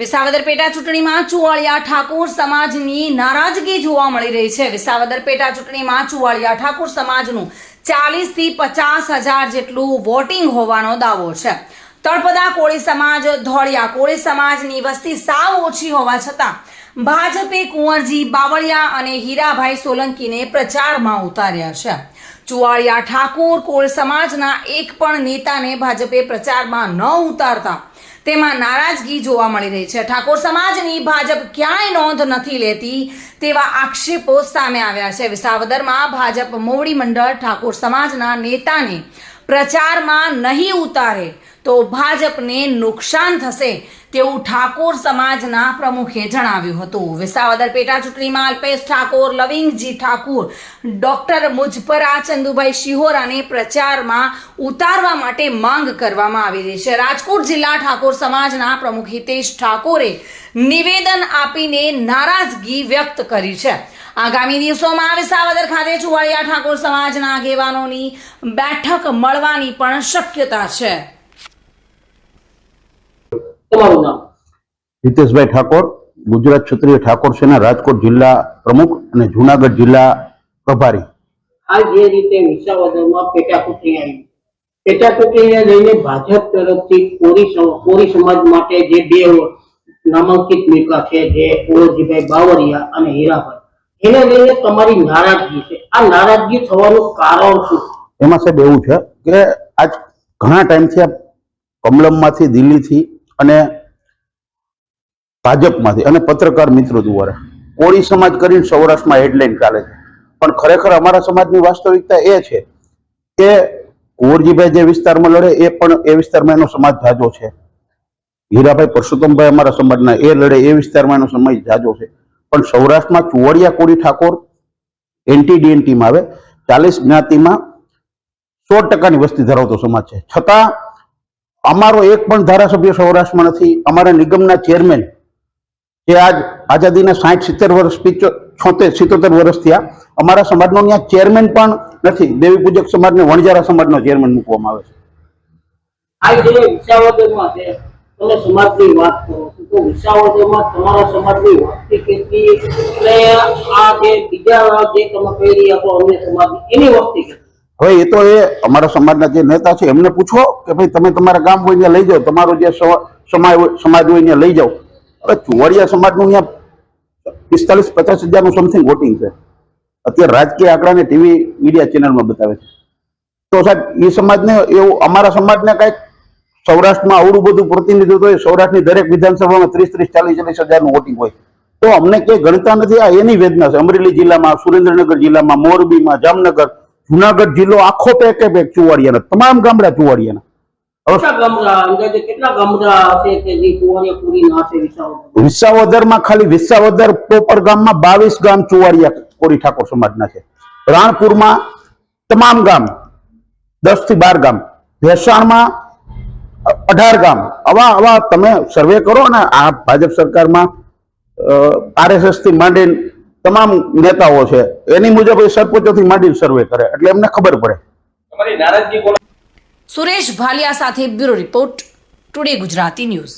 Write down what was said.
વિસાવદર પેટા ચૂંટણીમાં ચુવાળિયા ઠાકોર સમાજની નારાજગી જોવા મળી રહી છે. વિસાવદર પેટા ચૂંટણીમાં ચુવાળિયા ઠાકોર સમાજનું ચાલીસથી પચાસ હજાર જેટલું વોટિંગ હોવાનો દાવો છે. તળપદા કોળી સમાજ, ધોળિયા કોળી સમાજની વસ્તી સાવ ઓછી હોવા છતાં ભાજપે કુંવરજી બાવળિયા અને હીરાભાઈ સોલંકીને પ્રચારમાં ઉતાર્યા છે. ચુવાળિયા ઠાકોર કોળ સમાજના એક પણ નેતાને ભાજપે પ્રચારમાં ન ઉતારતા. તેમાં નારાજગી જોવા મળી રહી છે. ઠાકોર સમાજની ભાજપ ક્યાંય નોંધ નથી લેતી તેવા આક્ષેપો સામે આવ્યા છે. વિસાવદરમાં ભાજપ મોવડી મંડળ ઠાકોર સમાજના નેતાને પ્રચારમાં નહીં ઉતારે. તો ભાજપને નુકસાન થશે તેવું ઠાકોર સમાજના પ્રમુખે જણાવ્યું હતું. વિસાવદર પેટા ચૂંટણીમાં અલ્પેશ ઠાકોર, લવિંગજી ઠાકુર, ડોક્ટર મુજપરા, ચંદુભાઈ શિહોરાને પ્રચારમાં ઉતારવા માટે માંગ કરવામાં આવી રહી છે. રાજકોટ જિલ્લા ઠાકોર સમાજના પ્રમુખ હિતેશ ઠાકોરે નિવેદન આપીને નારાજગી વ્યક્ત કરી છે. આગામી દિવસોમાં વિસાવદર ખાતે ચુવાડિયા ઠાકોર સમાજના આગેવાનોની બેઠક મળવાની પણ શક્યતા છે. તમારું નામ? હિતેશભાઈ ઠાકોર ગુજરાત ક્ષત્રિય ઠાકોર સેના રાજકોટ જિલ્લા પ્રમુખ અને જુનાગઢ જિલ્લા પ્રભારી. આ જે રીતે વિસાવદરમાં પેટા ચૂંટણી આવી. પેટા ચૂંટણીને લઈને ભાજપ તરફથી કોરી કોરી સમાજ માટે જે બે નામાંકિત નેતા છે જે ઓળજીભાઈ બાવરિયા અને હીરાભાઈ એને લઈને તમારી નારાજગી છે. આ નારાજગી થવાનું કારણ શું? એમાં સાહેબ એવું છે કે આજ ઘણા ટાઈમથી આ કમલમમાંથી દિલ્હીથી અને ભાજપમાંથી અને પત્રકાર મિત્રો દ્વારા. કોળી સમાજ કરીને સૌરાષ્ટ્રમાં હેડલાઇન ચાલે છે. પણ ખરેખર અમારા સમાજની વાસ્તવિકતા એ છે કે કુંવરજીભાઈ જે વિસ્તારમાં લડે એ પણ એ વિસ્તારમાં એનો સમાજ જાજો છે. હીરાભાઈ પરસોત્તમભાઈ અમારા સમાજના એ લડે એ વિસ્તારમાં એનો સમાજ જાજો છે. પણ સૌરાષ્ટ્રમાં ચુવાડિયા કોળી ઠાકોર એન્ટી ડીએનટીમાં આવે, ચાલીસ જ્ઞાતિમાં સો ટકાની વસ્તી ધરાવતો સમાજ છે. છતાં અમારો એક પણ ધારાસભ્ય સૌરાષ્ટ્રમાં નથી. અમારા નિગમના ચેરમેન જે આજ આઝાદીના સાઠ સિત્તેર વર્ષ છોતેર, સિત્તોતેર વર્ષ થયા, અમારા સમાજનો ત્યાં ચેરમેન પણ નથી. દેવી પૂજક સમાજને વણજારા સમાજનો ચેરમેન મૂકવામાં આવે છે. હાલ જે વિસાવદરમાં છે તમે સમાજની વાત કરો તો વિસાવદરમાં તમારા સમાજની વસ્તી કેટલી આ જે બીજા જે તમે કહી રહ્યા છો અન્ય સમાજની, એની વસ્તી કેટલી? હવે એ તો એ અમારા સમાજના જે નેતા છે, એમને પૂછો કે ભાઈ તમે તમારા ગામ હોય ત્યાં લઈ જાઓ, તમારો જે સમાજ સમાજ હોય ત્યાં લઈ જાઓ. હવે ચુવાડિયા સમાજનું ત્યાં પિસ્તાલીસ પચાસ હજારનું સમથિંગ વોટિંગ છે. અત્યારે રાજકીય આંકડાને ટીવી મીડિયા ચેનલમાં બતાવે છે. તો સાહેબ, એ સમાજને એવું, અમારા સમાજને કાંઈક સૌરાષ્ટ્રમાં આવડું બધું પ્રતિનિધિત્વ હોય, સૌરાષ્ટ્રની દરેક વિધાનસભામાં ત્રીસ ત્રીસ, ચાલીસ ચાલીસ હજારનું વોટિંગ હોય. તો અમને ક્યાંય ગણતા નથી, આ એની વેદના છે. અમરેલી જિલ્લામાં, સુરેન્દ્રનગર જિલ્લામાં, મોરબીમાં, જામનગર જુનાગઢ જિલ્લો આખો પેકે પેક ચુવાડિયાના તમામ ગામડા ચુવાડિયાના. વિસાવદરમાં? ખાલી વિસાવદર પ્રોપર ગામમાં બાવીસ ગામ ચુવાડિયા કોરી ઠાકોર સમાજના છે. રાણપુરમાં તમામ ગામ દસથી બાર ગામ ભેસાણમાં અઢાર ગામ. આવા આવા તમે સર્વે કરો ને આ ભાજપ સરકારમાં આરએસએસથી માંડીને તમામ નેતાઓ છે એની મુજબ એ સરપંચોથી માંડી સર્વે કરે એટલે એમને ખબર પડે. સુરેશ ભાલિયા સાથે bureau report today Gujarati news.